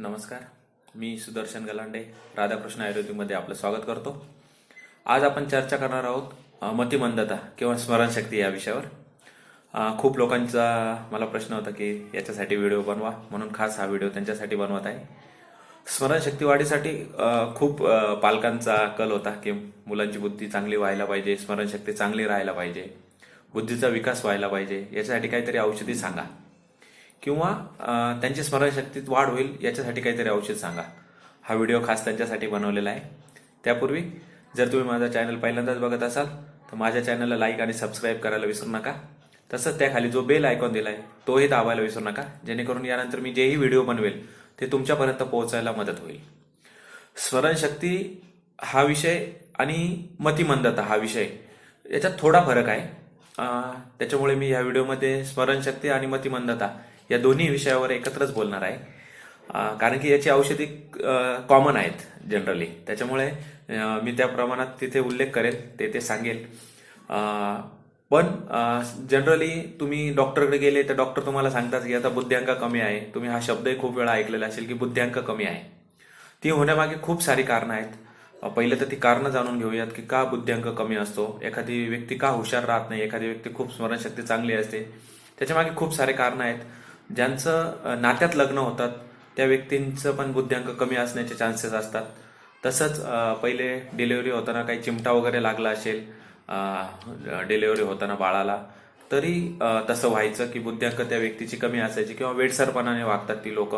नमस्कार मी सुदर्शन गलांडे राधाकृष्ण आयुर्वेदिकमध्ये आपलं स्वागत करतो. आज आपण चर्चा करणार आहोत मतिमंदता किंवा स्मरणशक्ती या विषयावर. खूप लोकांचा मला प्रश्न होता की याच्यासाठी व्हिडिओ बनवा म्हणून खास हा व्हिडिओ त्यांच्यासाठी बनवत आहे. स्मरणशक्ती वाढीसाठी खूप पालकांचा कल होता की मुलांची बुद्धी चांगली व्हायला पाहिजे स्मरणशक्ती चांगली राहायला पाहिजे बुद्धीचा विकास व्हायला पाहिजे याच्यासाठी काहीतरी औषधी सांगा. किंवा त्यांची स्मरणशक्तीत वाढ होईल याच्यासाठी काहीतरी औषध सांगा. हा व्हिडिओ खास त्यांच्यासाठी बनवलेला आहे. त्यापूर्वी जर तुम्ही माझा चॅनल पहिल्यांदाच बघत असाल तर माझ्या चॅनलला लाईक आणि सबस्क्राईब करायला विसरू नका. तसंच त्याखाली जो बेल आयकॉन दिला आहे तोही दाबायला विसरू नका. जेणेकरून यानंतर मी जेही व्हिडिओ बनवेल ते तुमच्यापर्यंत पोहोचायला मदत होईल. स्मरणशक्ती हा विषय आणि मतिमंदता हा विषय याच्यात थोडा फरक आहे. त्याच्यामुळे मी या व्हिडिओमध्ये स्मरणशक्ती आणि मतिमंदता या दोन्ही विषयावर एकत्रच बोलणार आहे. कारण की याची औषधी कॉमन आहेत जनरली त्याच्यामुळे मी त्या प्रमाणात तिथे उल्लेख करेल ते ते सांगेल. पण जनरली तुम्ही डॉक्टरकडे गेले तर डॉक्टर तुम्हाला सांगतात की आता बुद्ध्यांक कमी आहे. तुम्ही हा शब्दही खूप वेळा ऐकलेला असेल की बुद्ध्यांक कमी आहे. ती होण्यामागे खूप सारी कारणं आहेत. पहिले तर ती कारणं जाणून घेऊयात की का बुद्ध्यांक कमी असतो? एखादी व्यक्ती का हुशार राहत नाही? एखादी व्यक्ती खूप स्मरणशक्ती चांगली असते. त्याच्यामागे खूप सारे कारणं आहेत. ज्यांचं नात्यात लग्न होतात त्या व्यक्तींचं पण बुद्ध्यांक कमी असण्याचे चान्सेस असतात. तसंच पहिले डिलिव्हरी होताना काही चिमटा वगैरे लागला असेल डिलिव्हरी होताना बाळाला तरी तसं व्हायचं की बुद्ध्यांक त्या व्यक्तीची कमी असायची किंवा वेडसरपणाने वागतात ती लोक.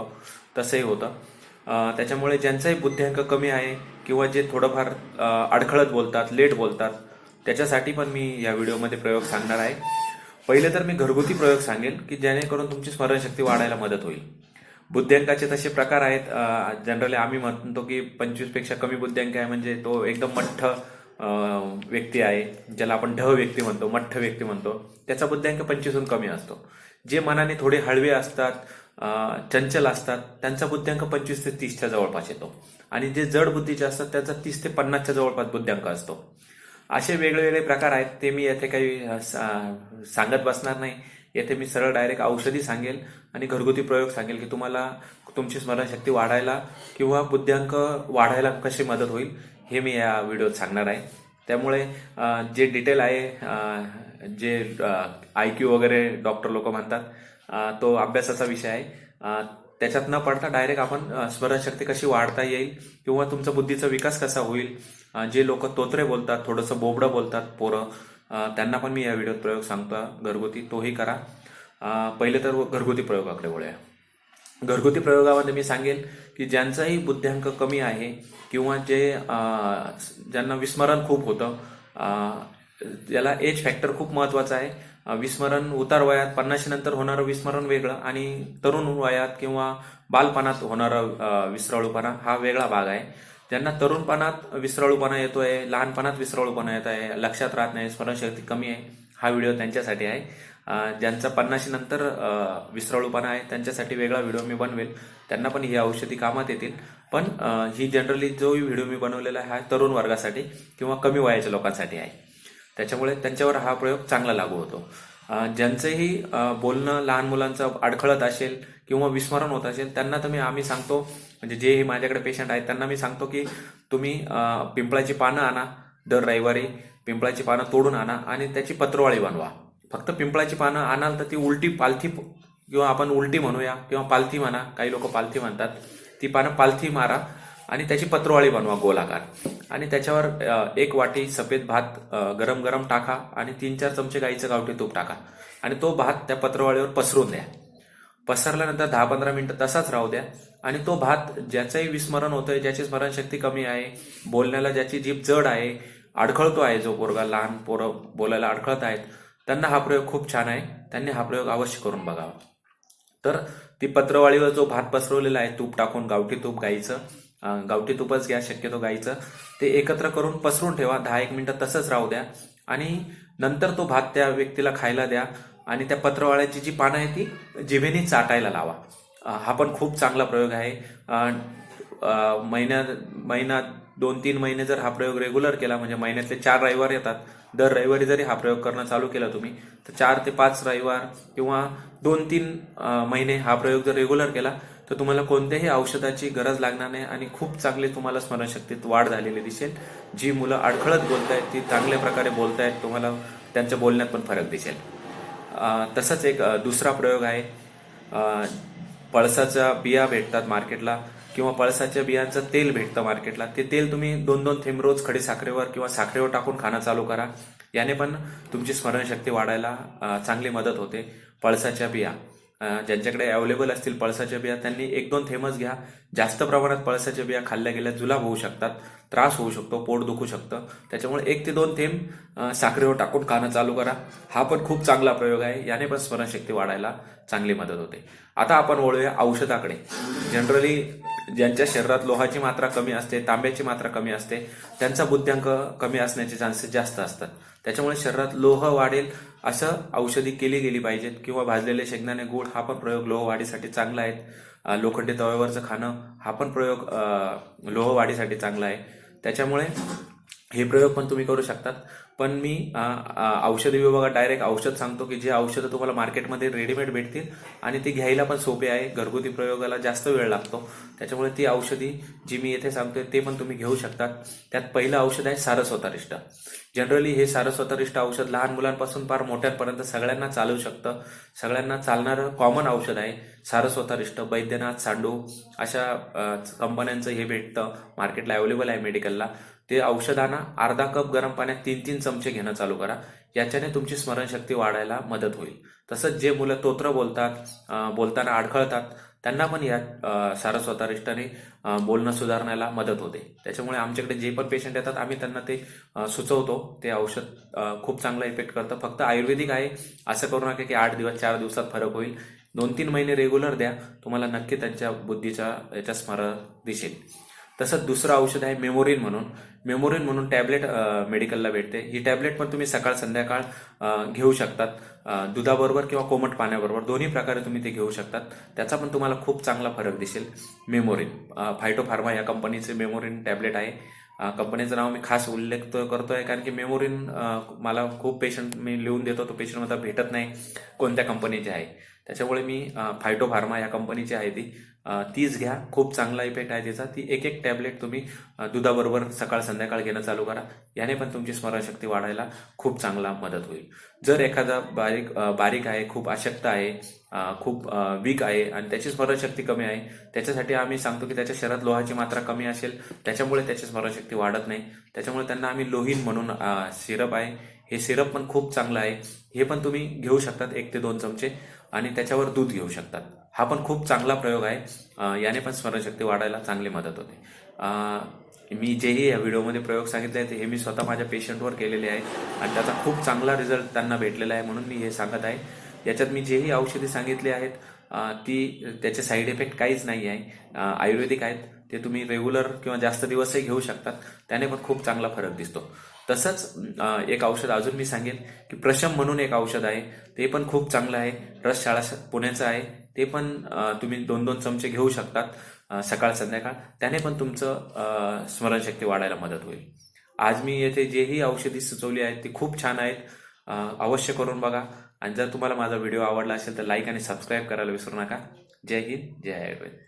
तसंही होतं. त्याच्यामुळे ज्यांचाही बुद्ध्यांक कमी आहे किंवा जे थोडंफार अडखळत बोलतात लेट बोलतात त्याच्यासाठी पण मी या व्हिडिओमध्ये प्रयोग सांगणार आहे. पहिले तर मी घरगुती प्रयोग सांगेल की जेणेकरून तुमची स्मरणशक्ती वाढायला मदत होईल. बुद्ध्यांकाचे तसे प्रकार आहेत जनरली आम्ही म्हणतो की पंचवीसपेक्षा कमी बुद्ध्यांक आहे म्हणजे तो एकदम मठ्ठ व्यक्ती आहे ज्याला आपण ढ व्यक्ती म्हणतो मठ्ठ व्यक्ती म्हणतो त्याचा बुद्ध्यांक पंचवीसहून कमी असतो. जे मनाने थोडे हळवे असतात चंचल असतात त्यांचा बुद्ध्यांक पंचवीस ते तीसच्या जवळपास येतो. आणि जे जड बुद्धीचे असतात त्याचा तीस ते पन्नासच्या जवळपास बुद्ध्यांक असतो. असे वेगवेगळे प्रकार आहेत ते मी येथे काही सा- सांगत बसणार नाही. येथे मी सरळ डायरेक्ट औषधी सांगेल आणि घरगुती प्रयोग सांगेल की तुम्हाला तुमची स्मरणशक्ती वाढायला किंवा बुद्ध्यांक वाढायला कशी मदत होईल हे मी या व्हिडिओत सांगणार आहे. त्यामुळे जे डिटेल आहे जे आय क्यू वगैरे डॉक्टर लोक म्हणतात तो अभ्यासाचा विषय आहे. त्याच्यात न पडता डायरेक्ट आपण स्मरणशक्ती कशी वाढता येईल किंवा तुमचा बुद्धीचा विकास कसा होईल जे लोक तोत्रे बोलतात थोडंसं बोबडं बोलतात पोरं त्यांना पण मी या व्हिडिओत प्रयोग सांगतो. घरगुती तोही करा. पहिले तर घरगुती प्रयोगाकडे वळूया. घरगुती प्रयोगामध्ये मी सांगेल की ज्यांचाही बुद्ध्यांक कमी आहे किंवा जे ज्यांना विस्मरण खूप होतं अ, याला एज फॅक्टर खूप महत्त्वाचा आहे विस्मरण उतार वयात पन्नाशी नंतर होणारं विस्मरण वेगळं आणि तरुण वयात किंवा बालपणात होणारं विसराळूपणा हा वेगळा भाग आहे. ज्यांना तरुणपणात विसराळूपणा येतोय लहानपणात विसराळूपणा येत आहे लक्षात राहत नाही स्मरणशक्ती कमी आहे हा व्हिडिओ त्यांच्यासाठी आहे. ज्यांचा पन्नाशी नंतर विसराळूपणा आहे त्यांच्यासाठी वेगळा व्हिडिओ मी बनवेल. त्यांना पण ही औषधी कामात येतील. पण ही जनरली जो व्हिडिओ मी बनवलेला आहे हा तरुण वर्गासाठी किंवा कमी वयाच्या लोकांसाठी आहे. त्याच्यामुळे त्यांच्यावर हा प्रयोग चांगला लागू होतो. ज्यांचंही बोलणं लहान मुलांचं अडखळत असेल किंवा विस्मरण होत असेल त्यांना तर मी आम्ही सांगतो म्हणजे जे हे माझ्याकडे पेशंट आहेत त्यांना मी सांगतो की तुम्ही पिंपळाची पानं आणा दर रविवारी पिंपळाची पानं तोडून आणा आणि त्याची पत्रवाळी बनवा. फक्त पिंपळाची पानं आणाल तर ती उलटी पालथी किंवा आपण उलटी म्हणूया किंवा पालथी म्हणा काही लोक पालथी म्हणतात ती पानं पालथी मारा आणि त्याची पत्रवाळी बनवा गोलाकार. आणि त्याच्यावर एक वाटी सफेद भात गरम गरम टाका आणि तीन चार चमचे गाईचं गावठी तूप टाका. आणि तो भात त्या पत्रवाळीवर पसरून द्या. पसरल्यानंतर दहा पंधरा मिनटं तसाच राहू द्या. आणि तो भात ज्याचंही विस्मरण होतंय ज्याची स्मरणशक्ती कमी आहे बोलण्याला ज्याची जीभ जड आहे अडखळतो आहे जो पोरगा लहान पोरं बोलायला अडखळत आहेत त्यांना हा प्रयोग खूप छान आहे. त्यांनी हा प्रयोग अवश्य करून बघावा. तर ती पत्रवाळीवर जो भात पसरवलेला आहे तूप टाकून गावठी तूप गाईचं गावठी तुपच घ्या शक्यतो गाईचं. ते एकत्र करून पसरून ठेवा दहा एक मिनटं तसंच राहू द्या. आणि नंतर तो भात त्या व्यक्तीला खायला द्या आणि त्या पत्रवाळ्याची जी पानं आहे ती जिभेने चाटायला लावा. हा पण खूप चांगला प्रयोग आहे. महिन्या महिन्यात महिना दोन तीन महिने जर हा प्रयोग रेग्युलर केला म्हणजे महिन्यातले चार रविवार येतात. दर रविवारी जरी हा प्रयोग करणं चालू केला तुम्ही तर चार ते पाच रविवार किंवा दोन तीन महिने हा प्रयोग जर रेग्युलर केला तर तुम्हाला कोणत्याही औषधाची गरज लागणार नाही आणि खूप चांगली तुम्हाला स्मरणशक्तीत वाढ झालेली दिसेल. जी मुलं अडखळत बोलतायत ती चांगल्या प्रकारे बोलतायत तुम्हाला त्यांच्या बोलण्यात पण फरक दिसेल. तसंच एक दुसरा प्रयोग आहे. पळसाच्या बिया भेटतात मार्केटला किंवा पळसाच्या बियांचं तेल भेटतं मार्केटला. ते तेल तुम्ही दोन दोन थेंब रोज खडी साखरेवर किंवा साखरेवर टाकून खाणं चालू करा. याने पण तुमची स्मरणशक्ती वाढायला चांगली मदत होते. पळसाच्या बिया. ज्यांच्याकडे अवेलेबल असतील पळसाच्या बिया त्यांनी एक दोन थेंबच घ्या. जास्त प्रमाणात पळसाच्या बिया खाल्ल्या गेल्या जुलाब होऊ शकतात त्रास होऊ शकतो पोट दुखू शकतं. त्याच्यामुळे एक ते दोन थेंब साखरेवर टाकून खाणं चालू करा. हा पण खूप चांगला प्रयोग आहे याने पण स्मरणशक्ती वाढायला चांगली मदत होते. आता आपण वळूया औषधाकडे. जनरली ज्यांच्या शरीरात लोहाची मात्रा कमी असते तांब्याची मात्रा कमी असते त्यांचा बुद्ध्यांक कमी असण्याचे चान्सेस जास्त असतात. त्याच्यामुळे शरीरात लोह वाढेल असं औषधी केली गेली पाहिजेत किंवा भाजलेले शेंगदाणे गूळ हा पण प्रयोग लोह वाढीसाठी चांगला आहे. लोखंडी तव्यावरचं खाणं हा पण प्रयोग लोहवाढीसाठी लोह वाढीसाठी चांगला आहे. त्याच्यामुळे हे प्रयोग पण तुम्ही करू शकतात. पण मी औषध औषधी विभागात डायरेक्ट औषध सांगतो की जे औषधं तुम्हाला मार्केटमध्ये रेडीमेड भेटतील आणि ती घ्यायला पण सोपे आहे. घरगुती प्रयोगाला जास्त वेळ लागतो. त्याच्यामुळे ती औषधी जी मी येथे सांगतोय ते पण तुम्ही घेऊ शकतात त्यात पहिलं औषध आहे सारस्वतारिष्ट. जनरली हे सारस्वतारिष्ट औषध लहान मुलांपासून फार मोठ्यांपर्यंत सगळ्यांना चालू शकतं. सगळ्यांना चालणारं कॉमन औषध आहे सारस्वतारिष्ट बैद्यनाथ सांडू अशा कंपन्यांचं हे भेटतं. मार्केटला अवेलेबल आहे मेडिकलला ते औषधांना अर्धा कप गरम पाण्यात तीन तीन चमचे घेणं चालू करा. याच्याने तुमची स्मरणशक्ती वाढायला मदत होईल. तसंच जे मुलं तोत्र बोलतात बोलताना अडखळतात त्यांना पण या अं, सारस्वतारिष्टाने बोलणं सुधारण्याला मदत होते. त्याच्यामुळे आमच्याकडे जे पण पेशंट येतात आम्ही त्यांना ते सुचवतो. ते औषध खूप चांगला इफेक्ट करतं. फक्त आयुर्वेदिक आहे. असं करू नका की आठ दिवस चार दिवसात फरक होईल. दोन तीन महिने रेग्युलर द्या. तुम्हाला नक्की त्यांच्या बुद्धीच्या याच्या स्मरण दिसेल. तसंच दुसरं औषध आहे मेमोरिन म्हणून. मेमोरिन म्हणून टॅबलेट मेडिकलला भेटते. ही टॅबलेट पण तुम्ही सकाळ संध्याकाळ घेऊ शकतात. दुधाबरोबर किंवा कोमट पाण्याबरोबर दोन्ही प्रकारे तुम्ही ते घेऊ शकतात. त्याचा पण तुम्हाला खूप चांगला फरक दिसेल. मेमोरिन फायटोफार्मा या कंपनीचे मेमोरिन टॅबलेट आहे. कंपनीचं नाव मी खास उल्लेख करतो आहे कारण की मेमोरिन मला खूप पेशंट मी लिहून देतो. तो पेशंट मला भेटत नाही. कोणत्या कंपनीचे आहे. त्याच्यामुळे मी फायटो फार्मा या कंपनीची आहे ती. तीच घ्या. खूप चांगला इफेक्ट आहे त्याचा. ती एक एक टॅबलेट तुम्ही दुधाबरोबर सकाळ संध्याकाळ घेणं चालू करा. याने पण तुमची स्मरणशक्ती वाढायला खूप चांगला मदत होईल. जर एखादा बारीक बारीक आहे खूप अशक्त आहे खूप वीक आहे आणि त्याची स्मरणशक्ती कमी आहे त्याच्यासाठी आम्ही सांगतो की त्याच्या शरीरात लोहाची मात्रा कमी असेल त्याच्यामुळे त्याची स्मरणशक्ती वाढत नाही. त्याच्यामुळे त्यांना आम्ही लोहीन म्हणून सिरप आहे. हे सिरप पण खूप चांगलं आहे. हे पण तुम्ही घेऊ शकतात एक ते दोन चमचे. आणि त्याच्यावर दूध घेऊ शकतात. हा पण खूप चांगला प्रयोग आहे. याने पण स्मरणशक्ती वाढायला चांगली मदत होते. मी जेही या व्हिडिओमध्ये प्रयोग सांगितले आहेत हे मी स्वतः माझ्या पेशंटवर केलेले आहे आणि त्याचा खूप चांगला रिझल्ट त्यांना भेटलेला आहे म्हणून मी हे सांगत आहे. याच्यात मी जेही औषधी सांगितली आहेत ती त्याचे साईड इफेक्ट काहीच नाही आहे. आयुर्वेदिक आहेत ते तुम्ही रेग्युलर किंवा जास्त दिवसही घेऊ शकतात. त्याने पण खूप चांगला फरक दिसतो. तसंच एक औषध अजून मी सांगेन की प्रशम म्हणून एक औषध आहे. ते पण खूप चांगलं आहे. रस शाळा पुण्याचं आहे. ते पण तुम्ही दोन दोन चमचे घेऊ शकतात सकाळ संध्याकाळ. त्याने पण तुमचं स्मरणशक्ती वाढायला मदत होईल. आज मी येथे जेही औषधी सुचवली आहेत ती खूप छान आहेत. अवश्य करून बघा. आणि जर तुम्हाला माझा व्हिडिओ आवडला असेल तर लाईक आणि सबस्क्राईब करायला विसरू नका. जय हिंद जय आयुर्वेद.